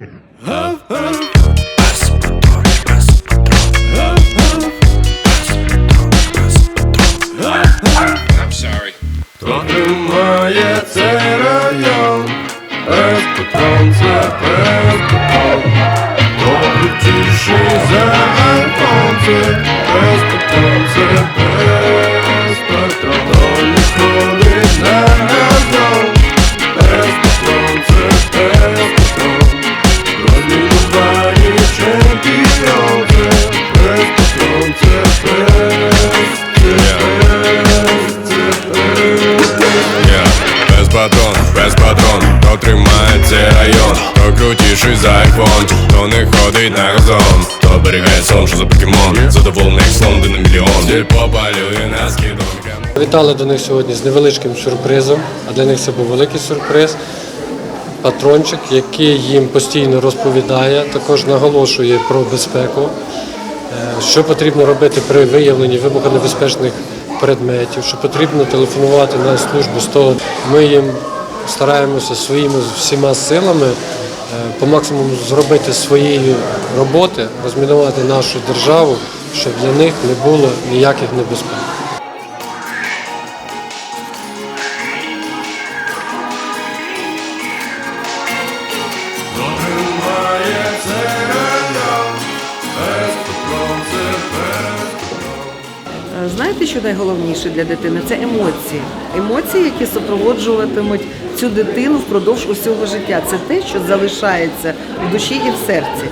I'm sorry. Хто тримає цей район? Без патрон, це без патрон, без патрон, хто тримає цей район, хто крутіший за айфон, хто не ходить на газон, хто берегає сон, що за покемон, задоволений слон, де на мільйон, Діль попалює на скидонкам. Вітали до них сьогодні з невеличким сюрпризом, а для них це був великий сюрприз. Патрончик, який їм постійно розповідає, також наголошує про безпеку, е, що потрібно робити при виявленні вибухонебезпечних предметів, що потрібно телефонувати на службу 100. Ми їм стараємося своїми всіма силами е, по максимуму зробити своєї роботи, розмінувати нашу державу, щоб для них не було ніяких небезпек. Знаєте, що найголовніше для дитини? Це емоції. Емоції, які супроводжуватимуть цю дитину впродовж усього життя. Це те, що залишається в душі і в серці.